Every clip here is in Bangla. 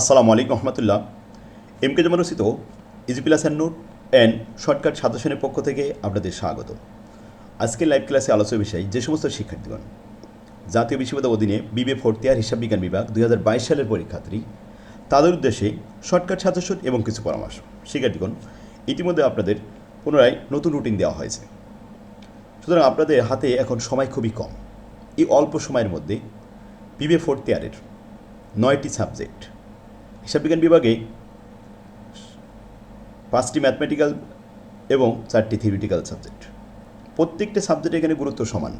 আসসালামু আলাইকুম রহমতুল্লাহ। M K জমানুসিত plus and note and shortcut সাজেশনের পক্ষ থেকে আপনাদের স্বাগত। আজকের লাইভ ক্লাসে আলোচ্য বিষয় যে সমস্ত শিক্ষার্থীগণ, জাতীয় বিশ্ববিদ্যালয় অধীনে বিবে ফোর্থ ইয়ার হিসাব বিজ্ঞান বিভাগ দুই হাজার বাইশ সালের পরীক্ষার্থী, তাদের উদ্দেশ্যে শর্টকাট সাজেশন এবং কিছু পরামর্শ। শিক্ষার্থীগণ, ইতিমধ্যে আপনাদের পুনরায় নতুন রুটিন দেওয়া হয়েছে। সুতরাং আপনাদের হাতে এখন সময় খুবই কম। এই অল্প সময়ের মধ্যে বিবে ফোর্থ ইয়ারের নয়টি সাবজেক্ট হিসাব বিজ্ঞান বিভাগে পাঁচটি ম্যাথমেটিক্যাল এবং চারটি থিওরিটিক্যাল সাবজেক্ট প্রত্যেকটা সাবজেক্টে এখানে গুরুত্ব সমান,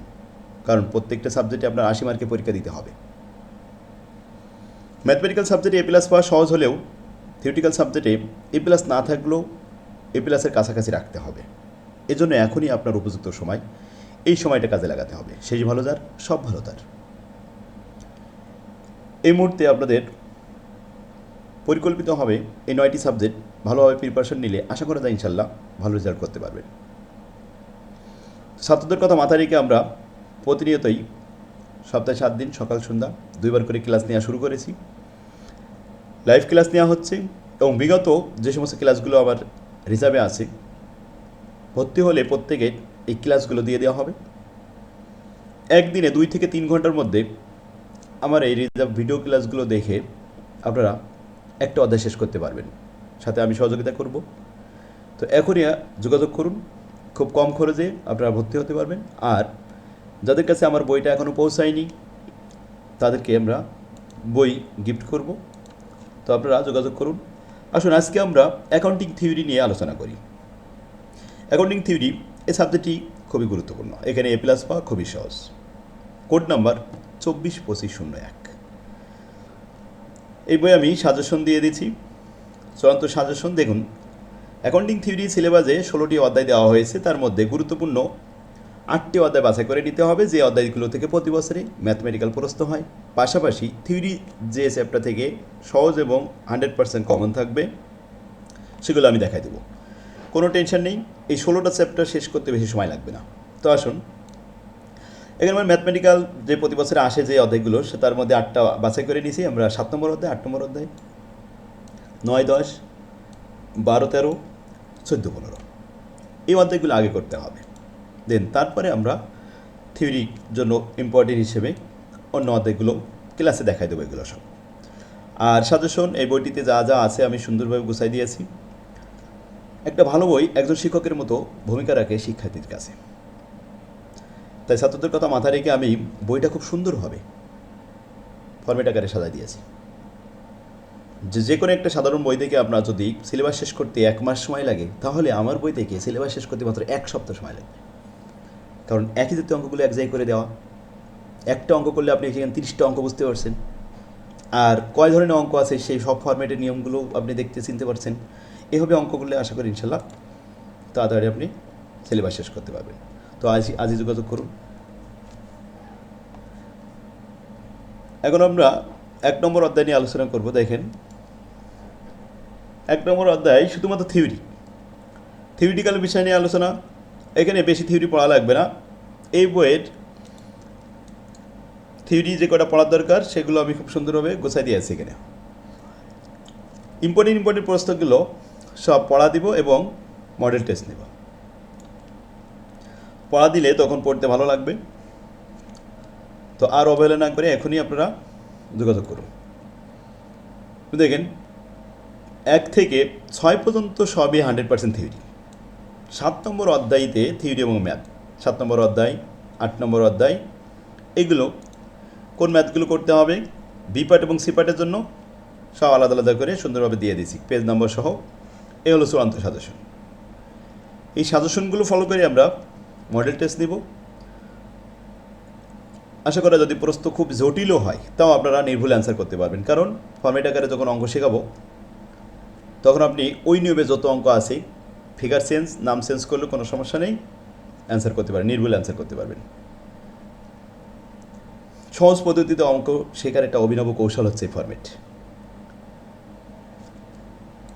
কারণ প্রত্যেকটা সাবজেক্টে আপনার আশি মার্কে পরীক্ষা দিতে হবে। ম্যাথমেটিক্যাল সাবজেক্টে এ প্লাস পাওয়া সহজ হলেও থিওরিটিক্যাল সাবজেক্টে এ প্লাস না থাকলেও এ প্লাসের কাছাকাছি রাখতে হবে। এজন্য এখনই আপনার উপযুক্ত সময়। এই সময়টা কাজে লাগাতে হবে। শেষ ভালো যার, সব ভালো তার। এই মুহূর্তে আপনাদের পরিকল্পিত হবে এই নয়টি সাবজেক্ট ভালোভাবে প্রিপারেশন নিলে আশা করা যায় ইনশাল্লাহ ভালো রেজাল্ট করতে পারবেন। ছাত্রদের কথা মাথায় রেখে আমরা প্রতিনিয়তই সপ্তাহে সাত দিন সকাল, সন্ধ্যা দুইবার করে ক্লাস নেওয়া শুরু করেছি। লাইভ ক্লাস নেওয়া হচ্ছে এবং বিগত যে সমস্ত ক্লাসগুলো আবার রিজার্ভে আছে, ভর্তি হলে প্রত্যেকে এই ক্লাসগুলো দিয়ে দেওয়া হবে। একদিনে দুই থেকে তিন ঘণ্টার মধ্যে আমার এই রিজার্ভ ভিডিও ক্লাসগুলো দেখে আপনারা একটা অধ্যায় শেষ করতে পারবেন। সাথে আমি সহযোগিতা করব। তো এখনই যোগাযোগ করুন। খুব কম খরচে আপনারা ভর্তি হতে পারবেন। আর যাদের কাছে আমার বইটা এখনও পৌঁছায়নি, তাদেরকে আমরা বই গিফট করব। তো আপনারা যোগাযোগ করুন। আসুন, আজকে আমরা অ্যাকাউন্টিং থিওরি নিয়ে আলোচনা করি। অ্যাকাউন্টিং থিওরি এই সাবজেক্টটি খুবই গুরুত্বপূর্ণ। এখানে এ প্লাস পাওয়া খুবই সহজ। কোড নাম্বার চব্বিশ পঁচিশ শূন্য এক। এই বই আমি সাজেশন দিয়ে দিচ্ছি। চূড়ান্ত সাজেশন, দেখুন। অ্যাকাউন্টিং থিওরি সিলেবাসে ষোলোটি অধ্যায় দেওয়া হয়েছে। তার মধ্যে গুরুত্বপূর্ণ আটটি অধ্যায় বাছাই করে নিতে হবে। যে অধ্যায়গুলো থেকে প্রতি বছরে ম্যাথমেটিক্যাল প্রশ্ন হয়। পাশাপাশি থিওরি যে চ্যাপ্টার থেকে সহজ এবং হান্ড্রেড পার্সেন্ট কমন থাকবে, সেগুলো আমি দেখাই দেবো। কোনো টেনশন নেই। এই ষোলোটা চ্যাপ্টার শেষ করতে বেশি সময় লাগবে না। তো আসুন এখানে আমার ম্যাথমেটিক্যাল যে প্রতি বছরে আসে যে অধ্যায়গুলো, সে তার মধ্যে আটটা বাছাই করে নিয়েছি। আমরা সাত নম্বর অধ্যায়, আট নম্বর অধ্যায়, নয়, দশ, বারো, তেরো, চোদ্দ, পনেরো। এই অধ্যায়গুলো আগে করতে হবে। দেন তারপরে আমরা থিওরির জন্য ইম্পর্টেন্ট হিসেবে অন্য অধ্যায়গুলো ক্লাসে দেখাই দেবো এগুলো সব। আর সাজেশন এই বইটিতে যা যা আছে আমি সুন্দরভাবে গুছাই দিয়েছি। একটা ভালো বই একজন শিক্ষকের মতো ভূমিকা রাখে শিক্ষার্থীর কাছে। তাই ছাত্রদের কথা মাথায় রেখে আমি বইটা খুব সুন্দরভাবে ফর্মেট আকারে সাজাই দিয়েছি। যে যে কোনো একটা সাধারণ বই থেকে আপনার যদি সিলেবাস শেষ করতে এক মাস সময় লাগে, তাহলে আমার বই থেকে সিলেবাস শেষ করতে মাত্র এক সপ্তাহ সময় লাগবে। কারণ একই জাতীয় অঙ্কগুলো এক জায়গায় করে দেওয়া। একটা অঙ্ক করলে আপনি সেখানে তিরিশটা অঙ্ক বুঝতে পারছেন। আর কয় ধরনের অঙ্ক আছে সেই সব ফরম্যাটের নিয়মগুলো আপনি দেখতে, চিনতে পারছেন। এভাবে অঙ্ক করলে আশা করি ইনশাল্লাহ তাড়াতাড়ি আপনি সিলেবাস শেষ করতে পারবেন। তো আজ, আজই যোগাযোগ করুন। এখন আমরা এক নম্বর অধ্যায় নিয়ে আলোচনা করব, দেখেন। এক নম্বর অধ্যায় শুধুমাত্র থিওরি থিওরিটিক্যাল বিষয় নিয়ে আলোচনা। এখানে বেশি থিওরি পড়া লাগবে না। এই বইয়ের থিওরি যে কটা পড়ার দরকার, সেগুলো আমি খুব সুন্দরভাবে গোছাই দিয়েছি এখানে। ইম্পর্টেন্ট ইম্পর্টেন্ট প্রশ্নগুলো সব পড়া দিব এবং মডেল টেস্ট নেব। পড়া দিলে তখন পড়তে ভালো লাগবে। তো আর অবহেলা না করে এখনই আপনারা যোগাযোগ করুন। দেখেন, এক থেকে ছয় পর্যন্ত সবই হান্ড্রেড পার্সেন্ট থিওরি। সাত নম্বর অধ্যায়তে থিওরি এবং ম্যাথ। সাত নম্বর অধ্যায়, আট নম্বর অধ্যায়, এগুলো কোন ম্যাথগুলো করতে হবে, বি পার্ট এবং সি পার্টের জন্য সব আলাদা আলাদা করে সুন্দরভাবে দিয়ে দিয়েছি, পেজ নম্বর সহ। এ হলো চূড়ান্ত সাজেশন। এই সাজেশনগুলো ফলো করে আমরা মডেল টেস্ট নিব। আশা করা যদি প্রশ্ন খুব জটিলও হয়, তাও আপনারা নির্ভুল অ্যান্সার করতে পারবেন। কারণ ফর্মেট আকারে যখন অঙ্ক শেখাবো, তখন আপনি ওই নিয়মে যত অঙ্ক আছে ফিগার চেঞ্জ নাম চেঞ্জ করলে কোনো সমস্যা নেই অ্যান্সার করতে পারেন নির্ভুল অ্যান্সার করতে পারবেন। সহজ পদ্ধতিতে অঙ্ক শেখার একটা অভিনব কৌশল হচ্ছে এই ফর্মেট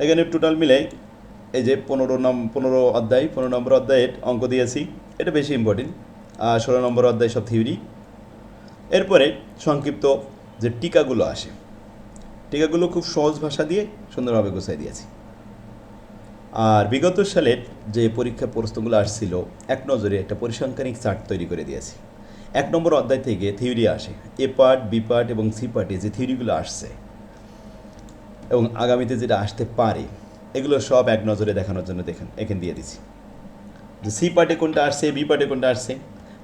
এখানে টোটাল মিলে এই যে পনেরো নাম, পনেরো অধ্যায়, পনেরো নম্বর অধ্যায়ের অঙ্ক দিয়েছি। এটা বেশি ইম্পর্টেন্ট ষোলো নম্বর অধ্যায় সব থিওরি এরপরে সংক্ষিপ্ত যে টিকাগুলো আসে, টিকাগুলো খুব সহজ ভাষা দিয়ে সুন্দরভাবে গোছাই দিয়েছি। আর বিগত সালের যে পরীক্ষা প্রশ্নগুলো আসছিল, এক নজরে একটা পরিসংখ্যানিক চার্ট তৈরি করে দিয়েছি। এক নম্বর অধ্যায় থেকে থিওরি আসে, এ পার্ট বি পার্ট এবং সি পার্টে যে থিওরিগুলো আসছে এবং আগামীতে যেটা আসতে পারে, এগুলো সব এক নজরে দেখানোর জন্য দেখেন, এখানে দিয়ে দিছি যে সি পার্টে কোনটা আসছে, বি পার্টে কোনটা আসছে,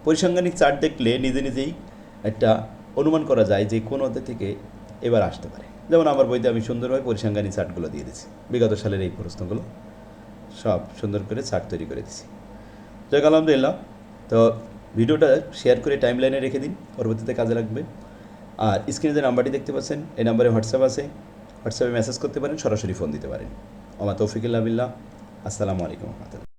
পরিসংখ্যানিক চার্ট দেখলে নিজে নিজেই একটা অনুমান করা যায় যে কোন অধ্যায় থেকে এবার আসতে পারে। যেমন আমার বইতে আমি সুন্দরভাবে পরিসংখ্যানিক চার্টগুলো দিয়ে দিছি বিগত সালের এই প্রশ্নগুলো সব সুন্দর করে চার্ট তৈরি করে দিছি যাক, আলহামদুলিল্লাহ। তো ভিডিওটা শেয়ার করে টাইম লাইনে রেখে দিন, পরবর্তীতে কাজে লাগবে। আর স্ক্রিনে যে নাম্বারটি দেখতে পাচ্ছেন, এই নাম্বারে হোয়াটসঅ্যাপ আছে। হোয়াটসঅ্যাপে মেসেজ করতে পারেন, সরাসরি ফোন দিতে পারেন। আমার তৌফিকুল্লাহ বিল্লাহ। আসসালামু আলাইকুম রহমতুল্লাহ।